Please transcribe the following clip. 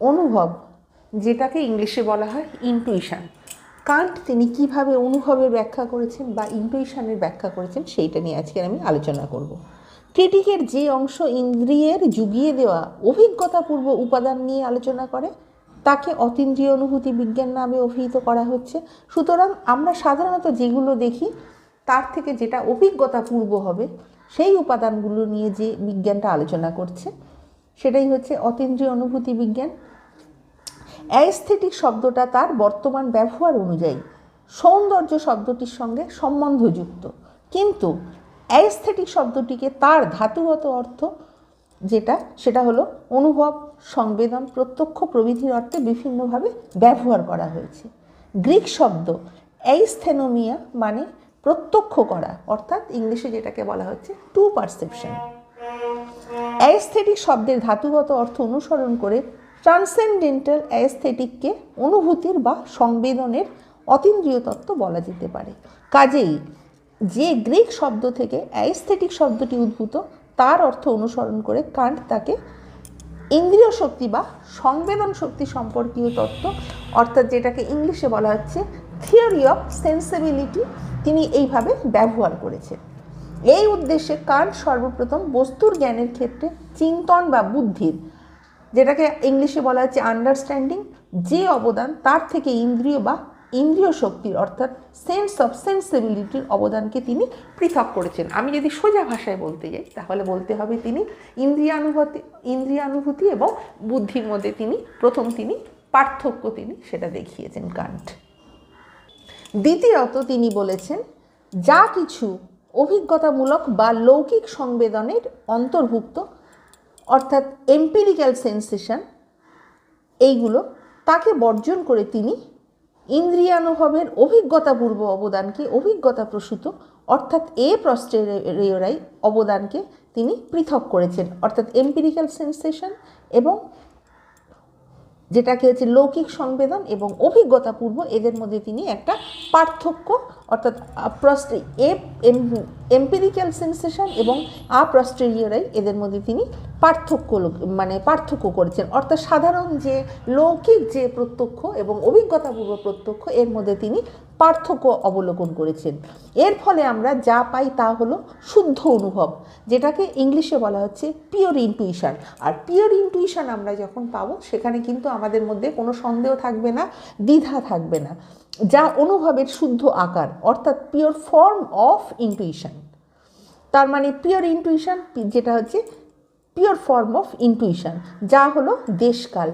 অনুভব, যেটাকে ইংলিশে বলা হয় ইনটুইশন কান্ট তিনি কীভাবে অনুভবের ব্যাখ্যা করেছেন বা ইনটুইশনের ব্যাখ্যা করেছেন সেইটা নিয়ে আজকে আমি আলোচনা করব। ক্রিটিকের যে অংশ ইন্দ্রিয়ের যুগিয়ে দেওয়া অভিজ্ঞতাপূর্ব উপাদান নিয়ে আলোচনা করে, তাকে অতীন্দ্রিয় অনুভূতি বিজ্ঞান নামে অভিহিত করা হচ্ছে। সুতরাং আমরা সাধারণত যেগুলো দেখি, তার থেকে যেটা অভিজ্ঞতাপূর্ব হবে, সেই উপাদানগুলো নিয়ে যে বিজ্ঞানটা আলোচনা করছে সেটাই হচ্ছে অতীন্দ্রিয় অনুভূতি বিজ্ঞান। অ্যাস্থেটিক শব্দটা তার বর্তমান ব্যবহার অনুযায়ী সৌন্দর্য শব্দটির সঙ্গে সম্বন্ধযুক্ত। কিন্তু অ্যাস্থেটিক শব্দটিকে তার ধাতুগত অর্থ যেটা, সেটা হলো অনুভব, সংবেদন, প্রত্যক্ষ প্রভৃতির অর্থে বিভিন্নভাবে ব্যবহার করা হয়েছে। গ্রিক শব্দ অ্যাইস্থেনোমিয়া মানে প্রত্যক্ষ করা, অর্থাৎ ইংলিশে যেটাকে বলা হচ্ছে টু পারসেপশন অ্যাস্থেটিক শব্দের ধাতুগত অর্থ অনুসরণ করে ট্রান্সেন্ডেন্টাল অ্যাস্থেটিককে অনুভূতির বা সংবেদনের অতীন্দ্রিয় তত্ত্ব বলা যেতে পারে। কাজেই যে গ্রিক শব্দ থেকে অ্যাস্থেটিক শব্দটি উদ্ভূত, তার অর্থ অনুসরণ করে কান্ট তাকে ইন্দ্রিয় শক্তি বা সংবেদন শক্তি সম্পর্কীয় তত্ত্ব, অর্থাৎ যেটাকে ইংলিশে বলা হচ্ছে থিওরি অফ সেন্সিবিলিটি তিনি এইভাবে ব্যবহার করেছেন। এই উদ্দেশ্যে কান্ট সর্বপ্রথম বস্তুর জ্ঞানের ক্ষেত্রে চিন্তন বা বুদ্ধির, যেটাকে ইংলিশে বলা হচ্ছে আন্ডারস্ট্যান্ডিং যে অবদান তার থেকে ইন্দ্রিয় বা ইন্দ্রিয় শক্তির অর্থাৎ সেন্স অফ সেন্সিবিলিটির অবদানকে তিনি পৃথক করেছেন। আমি যদি সোজা ভাষায় বলতে যাই, তাহলে বলতে হবে তিনি ইন্দ্রিয়ানুভূতি ইন্দ্রিয়ানুভূতি এবং বুদ্ধির মধ্যে তিনি, প্রথম তিনি, পার্থক্য তিনি, সেটা দেখিয়েছেন কান্ট। দ্বিতীয়ত তিনি বলেছেন, যা কিছু অভিজ্ঞতামূলক বা লৌকিক সংবেদনের অন্তর্ভুক্ত, অর্থাৎ এম্পিরিক্যাল সেন্সেশন এইগুলো তাকে বর্জন করে তিনি ইন্দ্রিয়ানুভবের অভিজ্ঞতাপূর্ব অবদানকে অভিজ্ঞতা প্রসূত অর্থাৎ এ প্রস্টেরিয়রাই অবদানকে তিনি পৃথক করেছেন, অর্থাৎ এম্পিরিক্যাল সেন্সেশন এবং যেটাকে হচ্ছে লৌকিক সংবেদন এবং অভিজ্ঞতাপূর্ব, এদের মধ্যে তিনি একটা পার্থক্য অর্থাৎ প্রস্টে এ এম্পিরিক্যাল সেন্সেশন এবং আপ্রস্টেরিয়রাই এদের মধ্যে তিনি পার্থক্য মানে পার্থক্য করেছেন। অর্থাৎ সাধারণ যে লৌকিক যে প্রত্যক্ষ এবং অভিজ্ঞতাপূর্ব প্রত্যক্ষ, এর মধ্যে তিনি পার্থক্য অবলোকন করেছেন। এর ফলে আমরা যা পাই তা হলো শুদ্ধ অনুভব, যেটাকে ইংলিশে বলা হচ্ছে পিওর ইনটুইশন আর পিওর ইনটুইশন আমরা যখন পাবো, সেখানে কিন্তু আমাদের মধ্যে কোনো সন্দেহ থাকবে না, দ্বিধা থাকবে না। যা অনুভবের শুদ্ধ আকার, অর্থাৎ পিওর ফর্ম অফ ইনটুইশন তার মানে পিওর ইনটুইশন যেটা হচ্ছে পিওর ফর্ম অফ ইনটুইশন যা হলো দেশকাল।